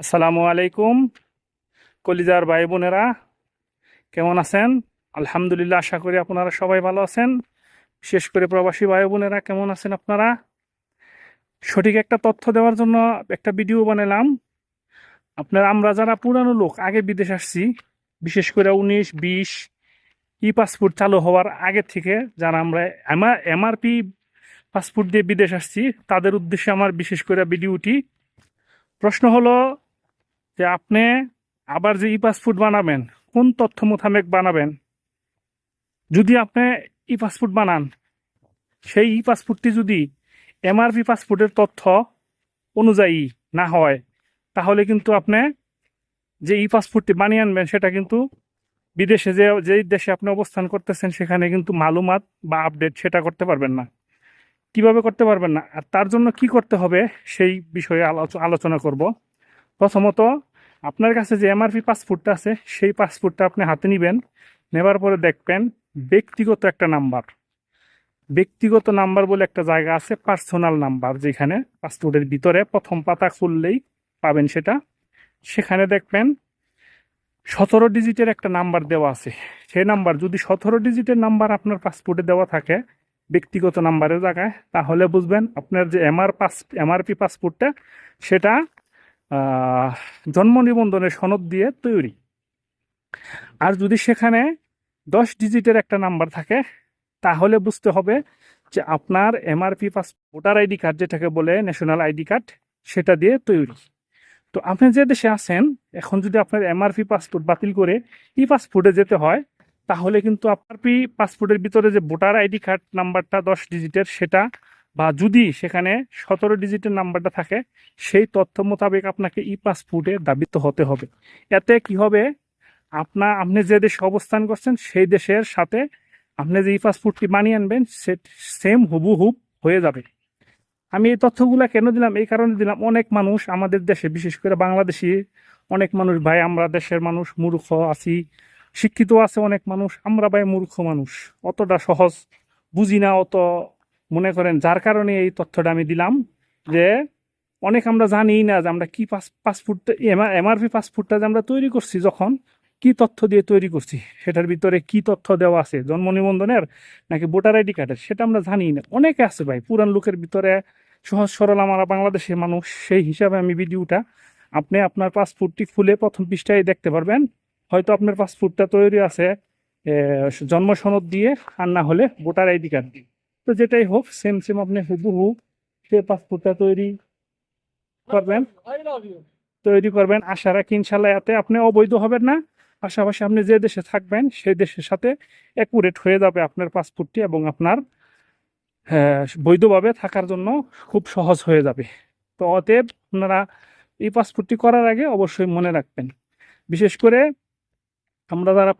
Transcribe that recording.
আসসালামু আলাইকুম, কলিজার ভাই বোনেরা কেমন আছেন? আলহামদুলিল্লাহ, আশা করি আপনারা সবাই ভালো আছেন। বিশেষ করে প্রবাসী ভাই বোনেরা কেমন আছেন আপনারা? সঠিক একটা তথ্য দেওয়ার জন্য একটা ভিডিও বানালাম। আপনার, আমরা যারা পুরানো লোক, আগে বিদেশ আসছি, বিশেষ করে উনিশ, বিশ, ই পাসপোর্ট চালু হওয়ার আগে থেকে যারা আমরা এমআর এমআরপি পাসপোর্ট দিয়ে বিদেশ আসছি, তাদের উদ্দেশ্যে আমার বিশেষ করে ভিডিওটি। প্রশ্ন হলো যে আপনি আবার যে ই পাসপোর্ট বানাবেন, কোন তথ্য মোতাবেক বানাবেন? যদি আপনি ই পাসপোর্ট বানান, সেই ই পাসপোর্টটি যদি এমআরপি পাসপোর্টের তথ্য অনুযায়ী না হয়, তাহলে কিন্তু আপনি যে ই পাসপোর্টটি বানিয়ে আনবেন, সেটা কিন্তু বিদেশে যে যেই দেশে আপনি অবস্থান করতেছেন, সেখানে কিন্তু মালুমাত বা আপডেট সেটা করতে পারবেন না। কীভাবে করতে পারবেন না? আর তার জন্য কি করতে হবে? সেই বিষয়ে আলোচ- আলোচনা করব। প্রথমত, আপনার কাছে যে এমআরপি পাসপোর্টটা আছে, সেই পাসপোর্টটা আপনি হাতে নেবেন। নেবার পরে দেখবেন ব্যক্তিগত একটা নাম্বার। ব্যক্তিগত নাম্বার বলে একটা জায়গা আছে পার্সোনাল নাম্বার, যেখানে পাসপোর্টের ভিতরে প্রথম পাতা খুললেই পাবেন সেটা। সেখানে দেখবেন সতেরো ডিজিটের একটা নাম্বার দেওয়া আছে। সেই নাম্বার, যদি সতেরো ডিজিটের নাম্বার আপনার পাসপোর্টে দেওয়া থাকে ব্যক্তিগত নাম্বারের জায়গায়, তাহলে বুঝবেন আপনার যে এমআর পাস এমআরপি পাসপোর্টটা সেটা জন্ম নিবন্ধনের সনদ দিয়ে তৈরি। আর যদি সেখানে দশ ডিজিটের একটা নাম্বার থাকে, তাহলে বুঝতে হবে যে আপনার MRP pass, voter ID card যেটাকে বলে ন্যাশনাল আইডি কার্ড, সেটা দিয়ে তৈরি। তো আপনি যে দেশে আছেন, এখন যদি আপনার এমআরপি পাসপোর্ট বাতিল করে ই পাসপোর্টে যেতে হয়, তাহলে কিন্তু আপনার পি পাসপোর্টের ভিতরে যে ভোটার আইডি কার্ড নাম্বারটা দশ ডিজিটের, সেটা বা যদি সেখানে সতেরো ডিজিটের নাম্বারটা থাকে, সেই তথ্য মোতাবেক আপনাকে ই পাসপোর্টে দাবিত হতে হবে। এতে কি হবে? আপনার আপনি যে দেশে অবস্থান করছেন, সেই দেশের সাথে আপনি যে ই পাসপোর্টটি বানিয়ে আনবেন, সে, সেম হুবহুব হয়ে যাবে। আমি এই তথ্যগুলো কেন দিলাম? এই কারণে দিলাম, অনেক মানুষ আমাদের দেশে, বিশেষ করে বাংলাদেশি অনেক মানুষ ভাই, আমরা দেশের মানুষ, মূর্খ আছি, শিক্ষিত আছে অনেক মানুষ, আমরা ভাই মূর্খ মানুষ। অতটা সহজ, বুঝি না অত মনে করেন, যার কারণে এই তথ্যটা আমি দিলাম যে অনেক আমরা জানি না যে আমরা কি পাসপোর্ট এমআরপি পাসপোর্টটা যে আমরা তৈরি করছি, যখন কি তথ্য দিয়ে তৈরি করছি, সেটার ভিতরে কি তথ্য দেওয়া আছে, জন্ম নিবন্ধনের নাকি ভোটার আইডি কার্ডের, সেটা আমরা জানি না। অনেকে আছে ভাই, পুরান লোকের ভিতরে সহজ সরল আমরা বাংলাদেশের মানুষ, সেই হিসাবে আমি ভিডিওটা আপনি আপনার পাসপোর্টটি খুলে প্রথম পৃষ্ঠায় দেখতে পারবেন। হয়তো আপনার পাসপোর্টটা তৈরি আছে জন্ম সনদ দিয়ে, আর না হলে ভোটার আইডি কার্ড দিয়ে। তো যেটাই হোক সেম সেম আপনি হুবহু সে পাসপোর্টটা তৈরি করবেন। তৈরি করবেন। আশা রাখি ইনশাল্লাহ এতে আপনি অবৈধ হবেন না। পাশাপাশি আপনি যে দেশে থাকবেন সেই দেশের সাথে অ্যাকুরেট হয়ে যাবে আপনার পাসপোর্টটি এবং আপনার আহ, বৈধভাবে থাকার জন্য খুব সহজ হয়ে যাবে। তো অতএব আপনারা এই পাসপোর্টটি করার আগে অবশ্যই মনে রাখবেন। বিশেষ করে আমরা যারা